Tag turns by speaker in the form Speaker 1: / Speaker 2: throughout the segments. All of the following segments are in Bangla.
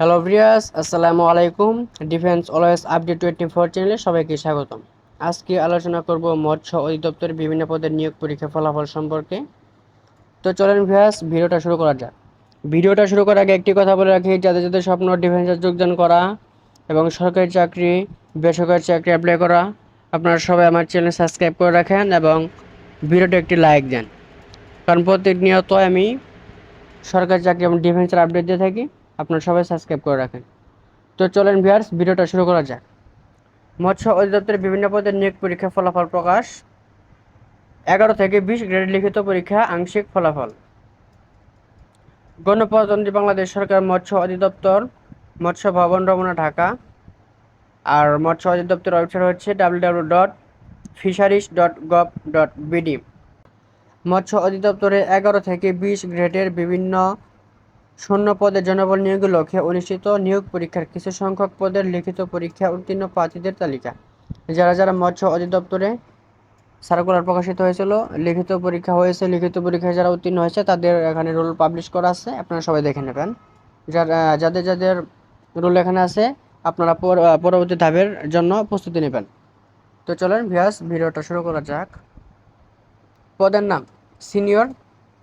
Speaker 1: হ্যালো ভিয়াস আসসালামু আলাইকুম। Defence always update twenty four চ্যানেলে সবাইকে স্বাগতম। আজকে আলোচনা করব মৎস্য অধিদপ্তরের বিভিন্ন পদের নিয়োগ পরীক্ষা ফলাফল সম্পর্কে। তো চলেন ভিয়াস ভিডিওটা শুরু করা যাক। ভিডিওটা শুরু করার আগে একটি কথা বলে রাখি, যাদের যাদের স্বপ্ন ডিফেন্সে যোগদান করা এবং সরকারি চাকরি, বেসরকারি চাকরি অ্যাপ্লাই করা, আপনারা সবাই আমার চ্যানেল সাবস্ক্রাইব করে রাখেন এবং ভিডিওটা একটি লাইক দেন। কারণ প্রতিনিয়ত আমি সরকারি চাকরি এবং ডিফেন্সের আপডেট দিয়ে থাকি। আপনারা সবাই সাবস্ক্রাইব করে রাখেন। তো চলেন ভিয়ার্স ভিডিওটা শুরু করা যাক। মৎস্য অধিদপ্তরের বিভিন্ন পদের নিয়োগ পরীক্ষা ফলাফল প্রকাশ। এগারো থেকে বিশ গ্রেড লিখিত পরীক্ষা, আংশিক ফলাফল। গণপ্রজাতন্ত্রী বাংলাদেশ সরকার মৎস্য অধিদপ্তর, মৎস্য ভবন রমনা, ঢাকা। আর মৎস্য অধিদপ্তর ওয়েবসাইট হচ্ছে W W dot fisheries dot gov dot BD মৎস্য অধিদপ্তরে এগারো থেকে বিশ গ্রেডের বিভিন্ন শূন্য পদে জনবল নিয়োগের লক্ষ্যে অনুষ্ঠিত নিয়োগ পরীক্ষার কিছু সংখ্যক পদের লিখিত পরীক্ষা উত্তীর্ণ প্রার্থীদের তালিকা। যারা যারা মৎস্য অধিদপ্তরে সার্কুলার প্রকাশিত হয়েছিল, লিখিত পরীক্ষা হয়েছে, লিখিত পরীক্ষায় যারা উত্তীর্ণ হয়েছে, তাদের এখানে রোল পাবলিশ করা আছে, আপনারা সবাই দেখে নেবেন। যারা, যাদের যাদের রোল এখানে আছে, আপনারা পরবর্তী ধাপের জন্য প্রস্তুতি নেবেন। তো চলেন ভিয়াস ভিডিওটা শুরু করা যাক। পদের নাম, সিনিয়র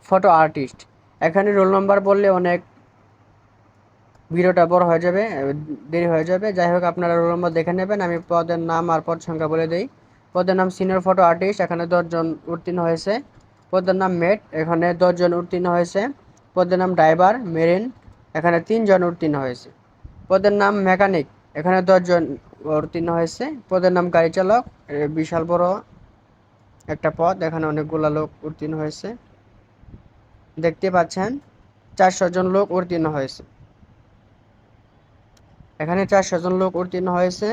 Speaker 1: ফটো আর্টিস্ট। এখানে রোল নাম্বার বললে অনেক ভিডিওটা বড় হয়ে যাবে, দেরি হয়ে যাবে। যাই হোক, আপনারা রোল নম্বর দেখে নেবেন। আমি পদের নাম আর পদ সংখ্যা বলে দিই। পদের নাম সিনিয়র ফটো আর্টিস্ট এখানে দশজন উত্তীর্ণ হয়েছে। পদের নাম মেট এখানে দশজন উত্তীর্ণ হয়েছে। পদের নাম ড্রাইভার মেরিন এখানে তিনজন উত্তীর্ণ হয়েছে। পদের নাম মেকানিক এখানে দশজন উত্তীর্ণ হয়েছে। পদের নাম গাড়ি চালক বিশাল বড় একটা পদ, এখানে অনেকগুলো লোক উত্তীর্ণ হয়েছে। দেখতে পাচ্ছেন, চারশো জন লোক উত্তীর্ণ হয়েছে। এখানে চারশো জন লোক উত্তীর্ণ হয়েছে।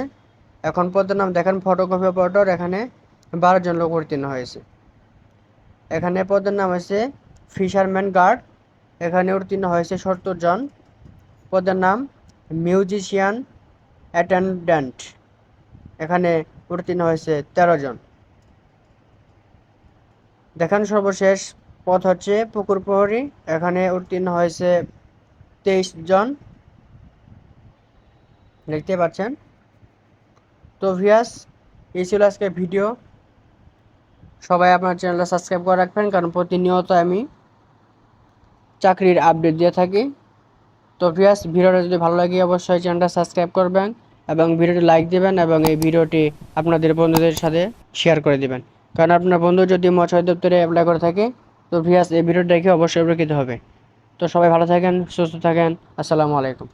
Speaker 1: এখন পদের নাম দেখেন ফটোকপি অপারেটর এখানে বারো জন লোক উত্তীর্ণ হয়েছে। এখানে পদের নাম হয়েছে ফিশারম্যান গার্ড এখানে উত্তীর্ণ হয়েছে সত্তর জন। পদের নাম মিউজিশিয়ান অ্যাটেন্ডেন্ট এখানে উত্তীর্ণ হয়েছে তেরো জন। দেখেন সর্বশেষ পথ হচ্ছে পুকুর প্রহরী। এখানে উত্তীর্ণ হয়েছে তেইশ জন। দেখতে পাচ্ছেন? তো ভিয়াস এই ছিল আজকে ভিডিও। সবাই আপনার চ্যানেলটা সাবস্ক্রাইব করে রাখবেন, কারণ প্রতিনিয়ত আমি চাকরির আপডেট দিয়ে থাকি। তো ভিয়াস ভিডিওটা যদি ভালো লাগে, অবশ্যই চ্যানেলটা সাবস্ক্রাইব করবেন এবং ভিডিওটি লাইক দেবেন এবং এই ভিডিওটি আপনাদের বন্ধুদের সাথে শেয়ার করে দেবেন। কারণ আপনার বন্ধু যদি মৎস্য দপ্তরে অ্যাপ্লাই করে থাকে তো ভিয়াস এই ভিডিওটা দেখে অবশ্যই উপকৃত হবে। তো সবাই ভালো থাকেন, সুস্থ থাকেন। আসসালামু আলাইকুম।